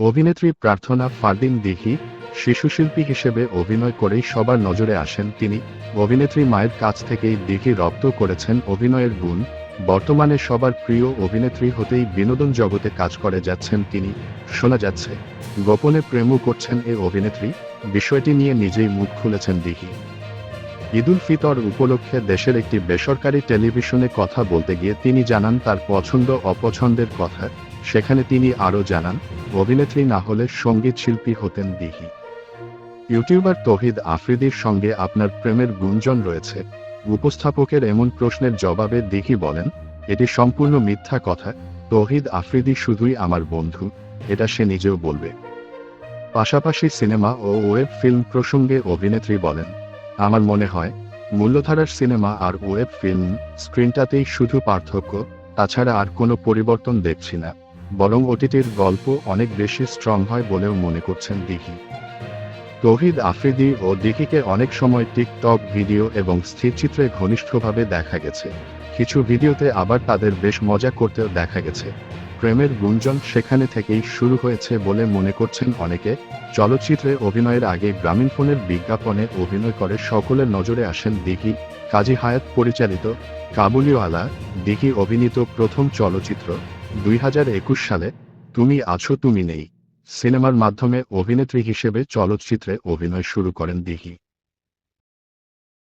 অভিনেত্রী প্রার্থনা ফারদিন দিঘি, শিশুশিল্পী হিসেবে অভিনয় করেই সবার নজরে আসেন তিনি। অভিনেত্রী মায়ের কাছ থেকেই দিঘি রপ্ত করেছেন অভিনয়ের গুণ। বর্তমানে সবার প্রিয় অভিনেত্রী হতেই বিনোদন জগতে কাজ করে যাচ্ছেন তিনি। শোনা যাচ্ছে, গোপনে প্রেমও করছেন এ অভিনেত্রী। বিষয়টি নিয়ে নিজেই মুখ খুলেছেন দিঘি। ঈদুল ফিতর উপলক্ষে দেশের একটি বেসরকারি টেলিভিশনে কথা বলতে গিয়ে তিনি জানান তার পছন্দ অপছন্দের কথা। সেখানে তিনি আরও জানান, অভিনেত্রী না হলে সংগীত শিল্পী হতেন দিঘি। ইউটিউবার তহিদ আফ্রিদির সঙ্গে আপনার প্রেমের গুঞ্জন রয়েছে। উপস্থাপকের এমন প্রশ্নের জবাবে দিঘি বলেন, এটি সম্পূর্ণ মিথ্যা কথা, তহিদ আফ্রিদি শুধুই আমার বন্ধু, এটা সে নিজেও বলবে। পাশাপাশি সিনেমা ও ওয়েব ফিল্ম প্রসঙ্গে অভিনেত্রী বলেন, আমার মনে হয়, মূল্যধারার সিনেমা আর ওয়েব ফিল্ম স্ক্রিনটাতেই শুধু পার্থক্য, তাছাড়া আর কোনো পরিবর্তন দেখছি না। বরং ওটিটির গল্প অনেক বেশি স্ট্রং হয় বলেও মনে করছেন দিঘি। তৌহিদ আফ্রিদি ও দিঘিকে অনেক সময় টিকটক ভিডিও এবং স্থিরচিত্রে ঘনিষ্ঠভাবে দেখা গেছে। কিছু ভিডিওতে আবার তাদের বেশ মজা করতেও দেখা গেছে। প্রেমের গুঞ্জন সেখানে থেকেই শুরু হয়েছে বলে মনে করছেন অনেকে। চলচ্চিত্রে অভিনয়ের আগে গ্রামীণ ফোনের বিজ্ঞাপনে অভিনয় করে সকলের নজরে আসেন দিঘি, কাজী হায়াত পরিচালিত কাবুলিওয়ালা, দিঘি অভিনীত প্রথম চলচ্চিত্র। দুই হাজার একুশ সালে তুমি আছো তুমি নেই। সিনেমার মাধ্যমে অভিনেত্রী হিসেবে চলচ্চিত্রে অভিনয় শুরু করেন দিঘি।